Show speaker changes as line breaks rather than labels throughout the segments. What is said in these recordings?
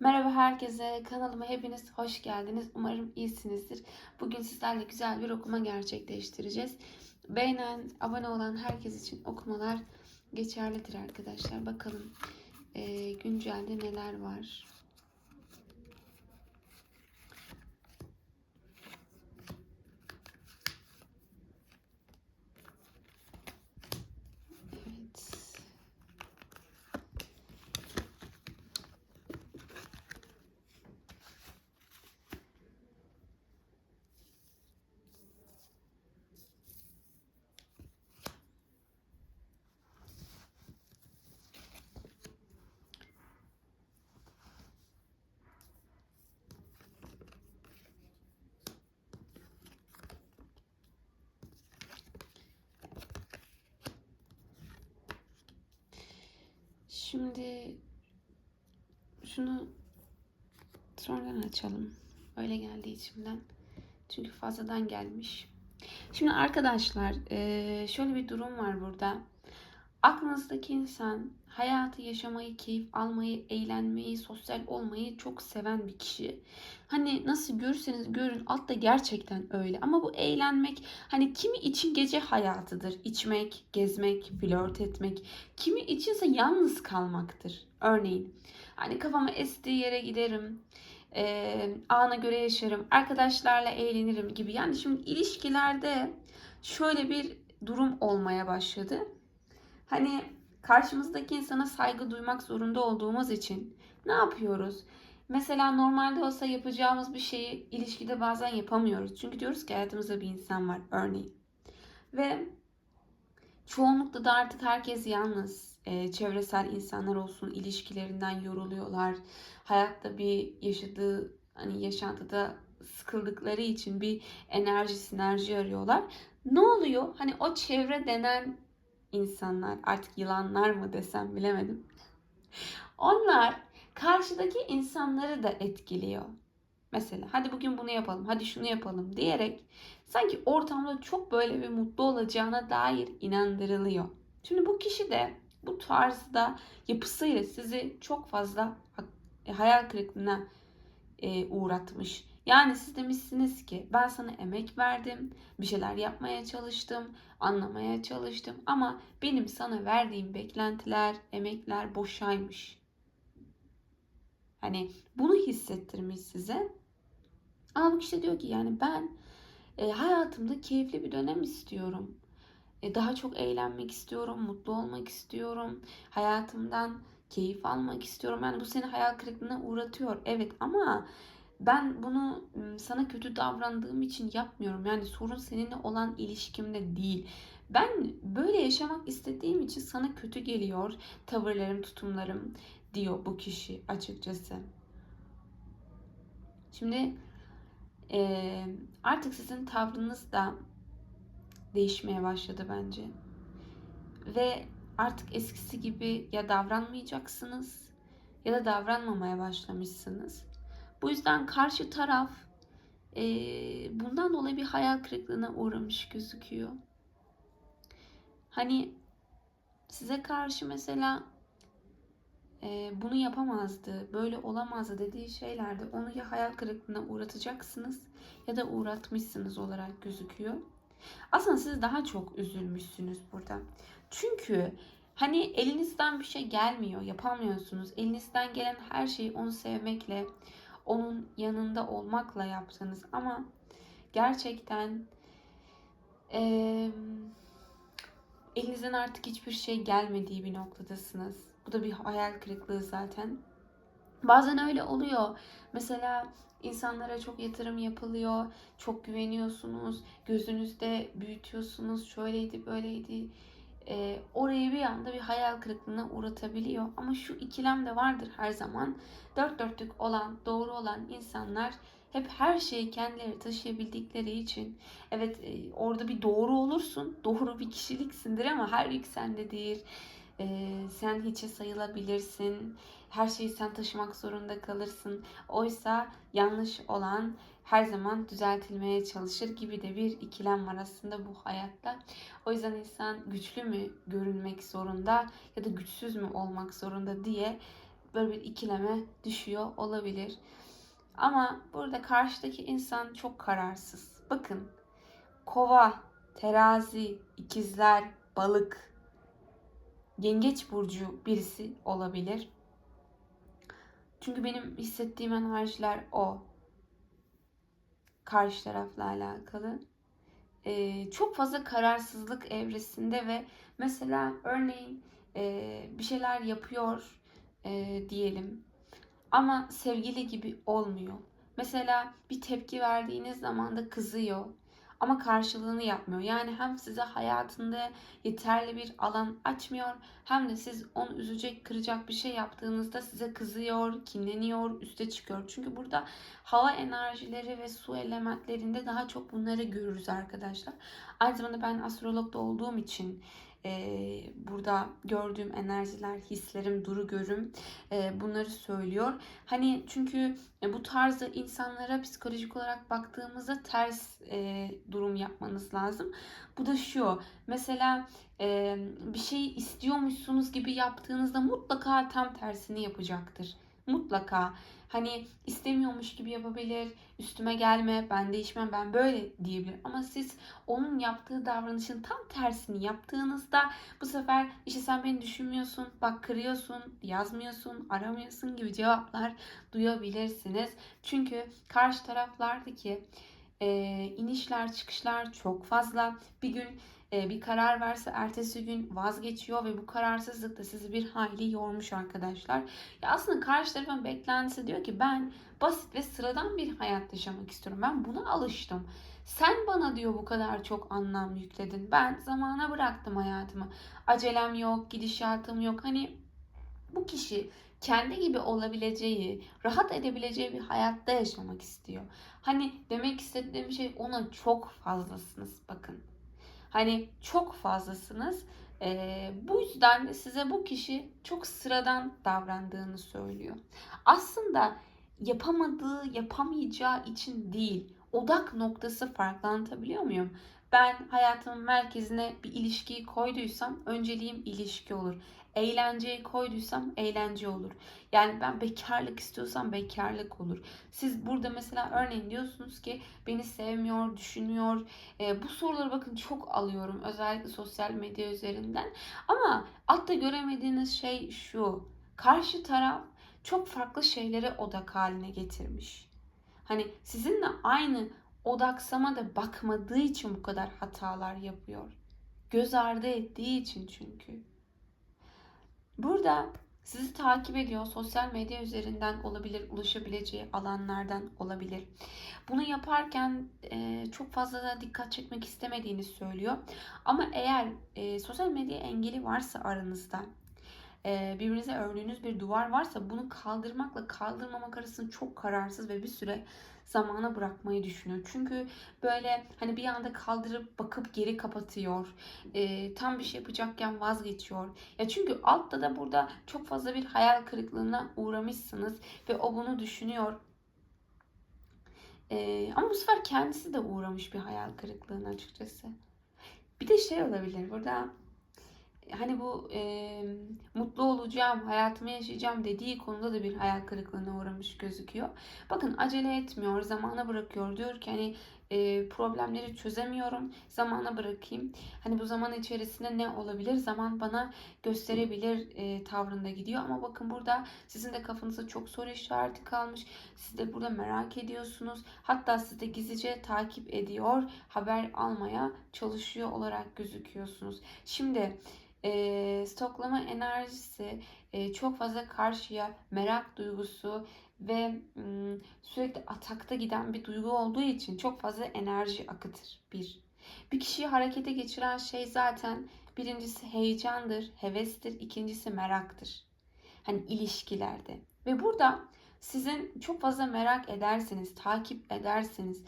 Merhaba herkese, kanalıma hepiniz hoş geldiniz. Umarım iyisinizdir. Bugün sizlerle güzel bir okuma gerçekleştireceğiz. Beğenen, abone olan herkes için okumalar geçerlidir arkadaşlar. Bakalım e, güncelde neler var. Şimdi şunu sonradan açalım. Öyle geldi içimden. Çünkü fazladan gelmiş. Şimdi arkadaşlar şöyle bir durum var burada. Aklınızdaki insan hayatı yaşamayı, keyif almayı, eğlenmeyi, sosyal olmayı çok seven bir kişi. Hani nasıl görürseniz görün altta gerçekten öyle. Ama bu eğlenmek hani kimi için gece hayatıdır. İçmek, gezmek, flört etmek. Kimi içinse yalnız kalmaktır. Örneğin hani kafama estiği yere giderim. Ee, ana göre yaşarım. Arkadaşlarla eğlenirim gibi. Yani şimdi ilişkilerde şöyle bir durum olmaya başladı. Hani karşımızdaki insana saygı duymak zorunda olduğumuz için ne yapıyoruz? Mesela normalde olsa yapacağımız bir şeyi ilişkide bazen yapamıyoruz. Çünkü diyoruz ki hayatımızda bir insan var örneğin. Ve çoğunlukla da artık herkes yalnız. Ee, çevresel insanlar olsun ilişkilerinden yoruluyorlar. Hayatta bir yaşadığı hani yaşantıda sıkıldıkları için bir enerji, sinerji arıyorlar. Ne oluyor? Hani o çevre denen insanlar artık yılanlar mı desem bilemedim. Onlar karşıdaki insanları da etkiliyor. Mesela hadi bugün bunu yapalım, hadi şunu yapalım diyerek sanki ortamda çok böyle bir mutlu olacağına dair inandırılıyor. Şimdi bu kişi de bu tarzda yapısıyla sizi çok fazla hayal kırıklığına e, uğratmış. Yani siz demişsiniz ki ben sana emek verdim, bir şeyler yapmaya çalıştım, anlamaya çalıştım ama benim sana verdiğim beklentiler, emekler boşaymış. Hani bunu hissettirmiş size. Ama bu kişi diyor ki yani ben e, hayatımda keyifli bir dönem istiyorum. E, daha çok eğlenmek istiyorum, mutlu olmak istiyorum. Hayatımdan keyif almak istiyorum. Yani bu seni hayal kırıklığına uğratıyor. Evet ama ben bunu sana kötü davrandığım için yapmıyorum. Yani sorun seninle olan ilişkimde değil. Ben böyle yaşamak istediğim için sana kötü geliyor tavırlarım, tutumlarım diyor bu kişi açıkçası. Şimdi e, artık sizin tavrınız da değişmeye başladı bence. Ve artık eskisi gibi ya davranmayacaksınız ya da davranmamaya başlamışsınız. Bu yüzden karşı taraf e, bundan dolayı bir hayal kırıklığına uğramış gözüküyor. Hani size karşı mesela e, bunu yapamazdı, böyle olamazdı dediği şeylerde onu ya hayal kırıklığına uğratacaksınız ya da uğratmışsınız olarak gözüküyor. Aslında siz daha çok üzülmüşsünüz burada. Çünkü hani elinizden bir şey gelmiyor, yapamıyorsunuz. Elinizden gelen her şeyi onu sevmekle, onun yanında olmakla yaptınız ama gerçekten e, elinizden artık hiçbir şey gelmediği bir noktadasınız. Bu da bir hayal kırıklığı zaten. Bazen öyle oluyor. Mesela insanlara çok yatırım yapılıyor, çok güveniyorsunuz, gözünüzde büyütüyorsunuz, şöyleydi böyleydi e, orayı bir anda bir hayal kırıklığına uğratabiliyor. Ama şu ikilem de vardır her zaman. Dört dörtlük olan, doğru olan insanlar hep her şeyi kendileri taşıyabildikleri için evet e, orada bir doğru olursun. Doğru bir kişiliksindir ama her yük sende. E, sen hiçe sayılabilirsin. Her şeyi sen taşımak zorunda kalırsın. Oysa yanlış olan her zaman düzeltilmeye çalışır gibi de bir ikilem var aslında bu hayatta. O yüzden insan güçlü mü görünmek zorunda ya da güçsüz mü olmak zorunda diye böyle bir ikileme düşüyor olabilir. Ama burada karşıdaki insan çok kararsız. Bakın kova, terazi, ikizler, balık, yengeç burcu birisi olabilir. Çünkü benim hissettiğim enerjiler o. Karşı tarafla alakalı. Ee, çok fazla kararsızlık evresinde ve mesela örneğin e, bir şeyler yapıyor e, diyelim ama sevgili gibi olmuyor. Mesela bir tepki verdiğiniz zaman da kızıyor ama karşılığını yapmıyor. Yani hem size hayatında yeterli bir alan açmıyor hem de siz onu üzecek, kıracak bir şey yaptığınızda size kızıyor, kinleniyor, üste çıkıyor. Çünkü burada hava enerjileri ve su elementlerinde daha çok bunları görürüz arkadaşlar. Aynı zamanda ben astrologda olduğum için burada gördüğüm enerjiler, hislerim, duru görüm bunları söylüyor. Hani çünkü e, bu tarzda insanlara psikolojik olarak baktığımızda ters durum yapmanız lazım. Bu da şu. Mesela bir şeyi istiyormuşsunuz gibi yaptığınızda mutlaka tam tersini yapacaktır. Mutlaka. Hani istemiyormuş gibi yapabilir, üstüme gelme, ben değişmem, ben böyle diyebilir. Ama siz onun yaptığı davranışın tam tersini yaptığınızda bu sefer işte sen beni düşünmüyorsun, bak kırıyorsun, yazmıyorsun, aramıyorsun gibi cevaplar duyabilirsiniz. Çünkü karşı taraflardaki e, inişler çıkışlar çok fazla. Bir gün e, bir karar verse ertesi gün vazgeçiyor ve bu kararsızlık da sizi bir hayli yormuş arkadaşlar. Ya aslında karşı tarafın beklentisi diyor ki ben basit ve sıradan bir hayat yaşamak istiyorum. Ben buna alıştım. Sen bana diyor bu kadar çok anlam yükledin. Ben zamana bıraktım hayatımı. Acelem yok, gidişatım yok. Hani bu kişi kendi gibi olabileceği, rahat edebileceği bir hayatta yaşamak istiyor. Hani demek istediğim şey ona çok fazlasınız bakın. Hani çok fazlasınız. Ee, bu yüzden de size bu kişi çok sıradan davrandığını söylüyor. Aslında yapamadığı, yapamayacağı için değil. Odak noktası farklı anlatabiliyor muyum? Ben hayatımın merkezine bir ilişkiyi koyduysam önceliğim ilişki olur eğlenceyi koyduysam eğlence olur. Yani ben bekarlık istiyorsam bekarlık olur. Siz burada mesela örneğin diyorsunuz ki beni sevmiyor, düşünmüyor. E, bu soruları bakın çok alıyorum özellikle sosyal medya üzerinden. Ama altta göremediğiniz şey şu. Karşı taraf çok farklı şeylere odak haline getirmiş. Hani sizinle aynı odaksama da bakmadığı için bu kadar hatalar yapıyor. Göz ardı ettiği için çünkü. Burada sizi takip ediyor. Sosyal medya üzerinden olabilir, ulaşabileceği alanlardan olabilir. Bunu yaparken e, çok fazla da dikkat çekmek istemediğini söylüyor. Ama eğer e, sosyal medya engeli varsa aranızda, birbirinize ördüğünüz bir duvar varsa bunu kaldırmakla kaldırmamak arasında çok kararsız ve bir süre zamana bırakmayı düşünüyor. Çünkü böyle hani bir anda kaldırıp bakıp geri kapatıyor. E, tam bir şey yapacakken vazgeçiyor. Ya çünkü altta da burada çok fazla bir hayal kırıklığına uğramışsınız ve o bunu düşünüyor. E, ama bu sefer kendisi de uğramış bir hayal kırıklığına açıkçası. Bir de şey olabilir burada hani bu e, mutlu olacağım, hayatımı yaşayacağım dediği konuda da bir hayal kırıklığına uğramış gözüküyor. Bakın acele etmiyor, zamana bırakıyor. Diyor ki hani e, problemleri çözemiyorum, zamana bırakayım. Hani bu zaman içerisinde ne olabilir? Zaman bana gösterebilir e, tavrında gidiyor. Ama bakın burada sizin de kafanızda çok soru işareti kalmış. Siz de burada merak ediyorsunuz. Hatta siz de gizlice takip ediyor, haber almaya çalışıyor olarak gözüküyorsunuz. Şimdi e, stoklama enerjisi e, çok fazla karşıya merak duygusu ve m, sürekli atakta giden bir duygu olduğu için çok fazla enerji akıtır bir. Bir kişiyi harekete geçiren şey zaten birincisi heyecandır, hevestir, ikincisi meraktır. Hani ilişkilerde. Ve burada sizin çok fazla merak ederseniz, takip ederseniz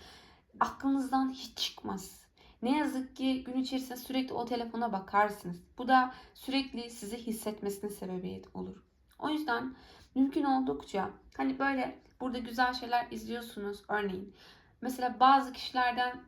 aklınızdan hiç çıkmaz ne yazık ki gün içerisinde sürekli o telefona bakarsınız. Bu da sürekli sizi hissetmesine sebebiyet olur. O yüzden mümkün oldukça hani böyle burada güzel şeyler izliyorsunuz örneğin. Mesela bazı kişilerden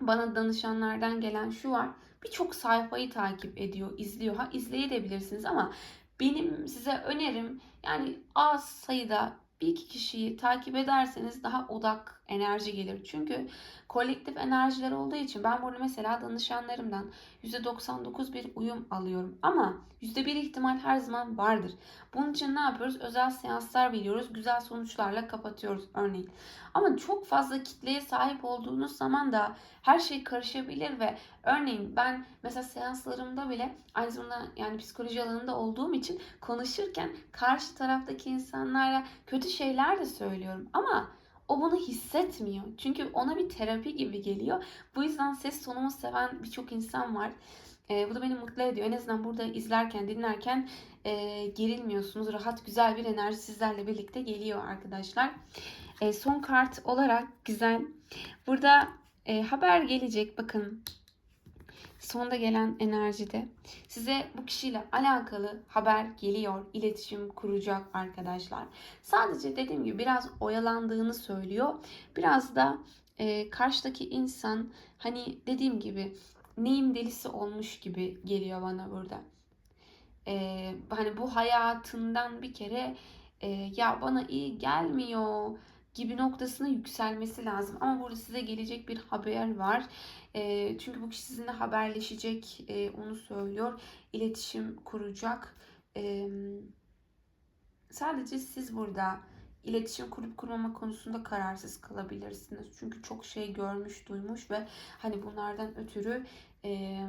bana danışanlardan gelen şu var. Birçok sayfayı takip ediyor, izliyor. Ha izleyebilirsiniz ama Benim size önerim yani az sayıda bir iki kişiyi takip ederseniz daha odak enerji gelir. Çünkü kolektif enerjiler olduğu için ben burada mesela danışanlarımdan %99 bir uyum alıyorum. Ama %1 ihtimal her zaman vardır. Bunun için ne yapıyoruz? Özel seanslar veriyoruz. Güzel sonuçlarla kapatıyoruz örneğin. Ama çok fazla kitleye sahip olduğunuz zaman da her şey karışabilir ve örneğin ben mesela seanslarımda bile aynı zamanda yani psikoloji alanında olduğum için konuşurken karşı taraftaki insanlara kötü şeyler de söylüyorum ama o bunu hissetmiyor. Çünkü ona bir terapi gibi geliyor. Bu yüzden ses tonumu seven birçok insan var. Ee, bu da beni mutlu ediyor. En azından burada izlerken, dinlerken e, gerilmiyorsunuz. Rahat, güzel bir enerji sizlerle birlikte geliyor arkadaşlar. E, son kart olarak güzel. Burada e, haber gelecek. Bakın sonda gelen enerjide size bu kişiyle alakalı haber geliyor, iletişim kuracak arkadaşlar. Sadece dediğim gibi biraz oyalandığını söylüyor. Biraz da e, karşıdaki insan hani dediğim gibi neyim delisi olmuş gibi geliyor bana burada. E, hani bu hayatından bir kere e, ya bana iyi gelmiyor gibi noktasına yükselmesi lazım. Ama burada size gelecek bir haber var. E, çünkü bu kişi sizinle haberleşecek, e, onu söylüyor. İletişim kuracak. E, sadece siz burada iletişim kurup kurmama konusunda kararsız kalabilirsiniz. Çünkü çok şey görmüş, duymuş ve hani bunlardan ötürü e,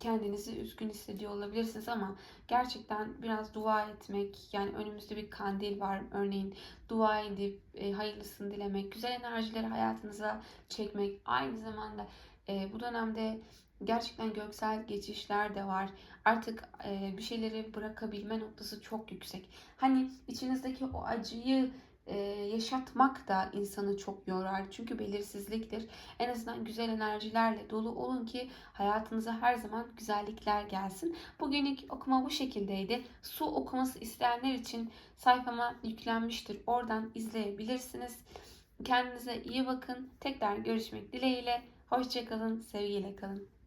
kendinizi üzgün hissediyor olabilirsiniz ama gerçekten biraz dua etmek yani önümüzde bir kandil var örneğin dua edip e, hayırlısını dilemek güzel enerjileri hayatınıza çekmek. Aynı zamanda e, bu dönemde gerçekten göksel geçişler de var. Artık e, bir şeyleri bırakabilme noktası çok yüksek. Hani içinizdeki o acıyı e, yaşatmak da insanı çok yorar. Çünkü belirsizliktir. En azından güzel enerjilerle dolu olun ki hayatınıza her zaman güzellikler gelsin. Bugünlük okuma bu şekildeydi. Su okuması isteyenler için sayfama yüklenmiştir. Oradan izleyebilirsiniz. Kendinize iyi bakın. Tekrar görüşmek dileğiyle. Hoşçakalın, sevgiyle kalın.